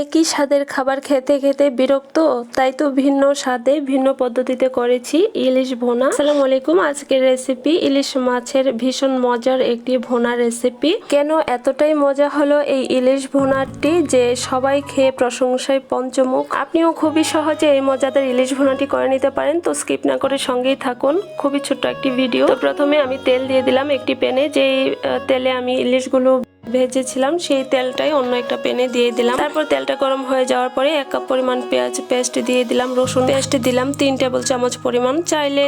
একই স্বাদের খাবার খেতে খেতে বিরক্ত, তাই তো ভিন্ন স্বাদে ভিন্ন পদ্ধতিতে করেছি ইলিশ ভোনা। আসসালামু আলাইকুম, আজকের রেসিপি ইলিশ মাছের ভীষণ মজার একটি ভোনা রেসিপি কেন এতটাই মজা হলো এই ইলিশ ভোনাটি যে সবাই খেয়ে প্রশংসায় পঞ্চমুখ? আপনিও খুবই সহজে এই মজাদার ইলিশ ভোনাটি করে নিতে পারেন, তো স্কিপ না করে সঙ্গেই থাকুন। খুবই ছোট্ট একটি ভিডিও প্রথমে আমি তেল দিয়ে দিলাম একটি প্যানে, যেই তেলে আমি ইলিশগুলো ভেজেছিলাম, সেই তেলটাই অন্য একটা প্যানে দিয়ে দিলাম। তারপর তেলটা গরম হয়ে যাওয়ার পরে এক কাপ পরিমাণ পেঁয়াজ পেস্ট দিয়ে দিলাম, রসুন পেস্ট দিলাম, তিন টেবিল চামচ পরিমাণ। চাইলে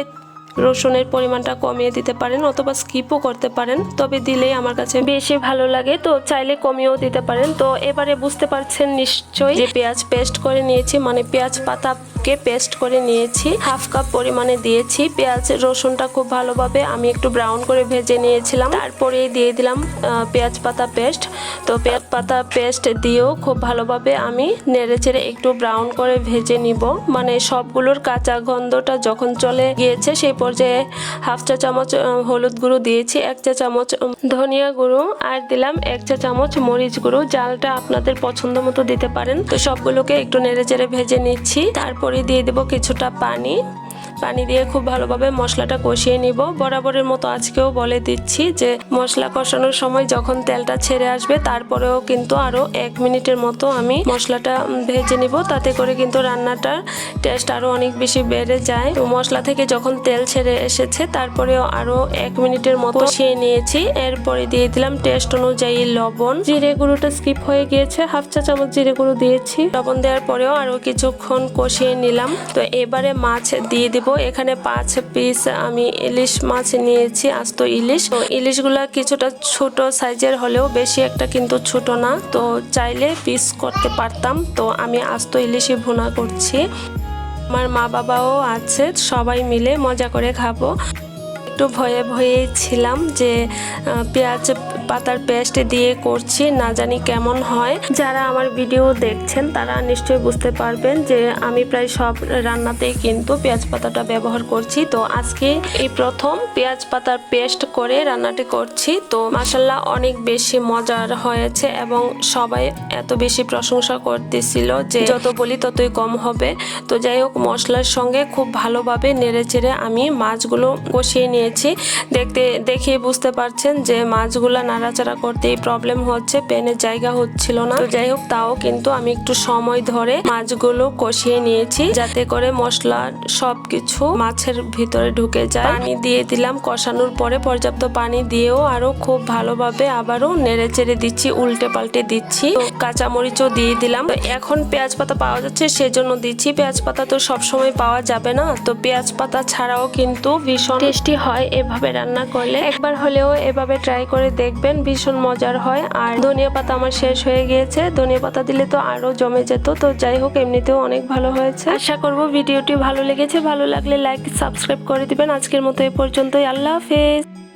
রসুনের পরিমাণটা কমিয়ে দিতে পারেন অথবা স্কিপও করতে পারেন, তবে দিলেই আমার কাছে বেশি ভালো লাগে। তো চাইলে কমিয়েও দিতে পারেন। তো এবারে বুঝতে পারছেন নিশ্চয়ই যে পেঁয়াজ পেস্ট করে নিয়েছি মানে পেঁয়াজ পাতাকে পেস্ট করে নিয়েছি। হাফ কাপ পরিমাণে দিয়েছি। পেঁয়াজ, রসুনটা খুব ভালোভাবে আমি একটু ব্রাউন করে ভেজে নিয়েছিলাম। তারপরে দিয়ে দিলাম পেঁয়াজ পাতা পেস্ট তো পেঁয়াজ পাতা পেস্ট দিয়েও খুব ভালোভাবে আমি নেড়ে চেড়ে একটু ব্রাউন করে ভেজে নিব। মানে সবগুলোর কাঁচা গন্ধটা যখন চলে গিয়েছে, সেই পর্যায়ে হাফ চা চামচ হলুদ গুঁড়ো দিয়েছি, এক চা চামচ ধনিয়া গুঁড়ো আর দিলাম এক চা চামচ মরিচ গুঁড়ো। জালটা আপনাদের পছন্দ মতো দিতে পারেন। তো সবগুলোকে একটু নেড়ে চেড়ে ভেজে নিচ্ছি। তারপরে দিয়ে দেব কিছুটা পানি। পানি দিয়ে খুব ভালোভাবে মশলাটা কষিয়ে নিব। বরাবরের মতো আজকেও বলে দিচ্ছি যে, মশলা কষানোর সময় যখন তেলটা ছেড়ে আসবে, তারপরেও কিন্তু আরও এক মিনিটের মতো আমি মশলাটা ভেজে নিব। তাতে করে কিন্তু রান্নাটার টেস্ট আরও অনেক বেশি বেড়ে যায়। তো মশলা থেকে যখন তেল ছেড়ে এসেছে, তারপরেও আরও এক মিনিটের মতো কষিয়ে নিয়েছি। এরপরে দিয়ে দিলাম টেস্ট অনুযায়ী লবণ। জিরে গুঁড়োটা স্কিপ হয়ে গিয়েছে। হাফ চা চামচ জিরে গুঁড়ো দিয়েছি। লবণ দেওয়ার পরেও আরও কিছুক্ষণ কষিয়ে নিলাম। তো এবারে মাছ দিয়ে দিব এখানে পাঁচ পিস আমি ইলিশ মাছ নিয়েছি, আস্ত ইলিশ। তো ইলিশগুলা কিছুটা ছোট সাইজের হলেও বেশি একটা কিন্তু ছোট না। তো চাইলে পিস করতে পারতাম। তো আমি আস্ত ইলিশই ভুনা করছি। আমার মা বাবাও আছে, সবাই মিলে মজা করে খাব। একটু ভয়ে ভয়ে ছিলাম যে পেঁয়াজ পাতার পেস্ট দিয়ে করছি, না জানি কেমন হয়। যারা আমার ভিডিও দেখছেন, তারা নিশ্চয়ই বুঝতে পারবেন যে, আমি প্রায় সব রান্নাতেই কিন্তু পেঁয়াজ পাতাটা ব্যবহার করছি। তো আজকে এই প্রথম পেঁয়াজ পাতার পেস্ট করে রান্নাটি করছি। তো মাসাল্লাহ অনেক বেশি মজার হয়েছে এবং সবাই এত বেশি প্রশংসা করতেছিল যে, যত বলি ততই কম হবে। তো যাই হোক, মশলার সঙ্গে খুব ভালোভাবে নেড়ে চেড়ে আমি মাছগুলো কষিয়ে নিয়েছি দেখতে, দেখে বুঝতে পারছেন যে মাছগুলো নাড়াচাড়া করতেই প্রবলেম হচ্ছে পেনের জায়গা হচ্ছিল না। যাই হোক, তাও কিন্তু আমি একটু সময় ধরে মাছগুলো কষিয়ে নিয়েছি, যাতে করে মশলা সবকিছু মাছের ভিতরে ঢুকে যায়। পানি দিয়ে দিলাম, কষানোর পরে পর্যাপ্ত পানি দিয়েও আরও খুব ভালোভাবে আবারও নেড়ে চেড়ে দিচ্ছি উল্টে পাল্টে দিচ্ছি কাঁচামরিচও দিয়ে দিলাম। এখন পেঁয়াজ পাতা পাওয়া যাচ্ছে, সেজন্য দিচ্ছি। পেঁয়াজ পাতা তো সবসময় পাওয়া যাবে না। তো পেঁয়াজ পাতা ছাড়াও কিন্তু ভীষণ টেস্টি হয়। এভাবে রান্না করলে একবার হলেও এভাবে ট্রাই করে দেখবেন, ভীষণ মজার হয়। আর ধনিয়া পাতা আমার শেষ হয়ে গিয়েছে। ধনিয়া পাতা দিলে তো আরও জমে যেত। তো যাই হোক, এমনিতেও অনেক ভালো হয়েছে। আশা করব ভিডিওটি ভালো লেগেছে। ভালো লাগলে লাইক সাবস্ক্রাইব করে দিবেন। আজকের মতো এ পর্যন্তই। আল্লাহ হাফেজ।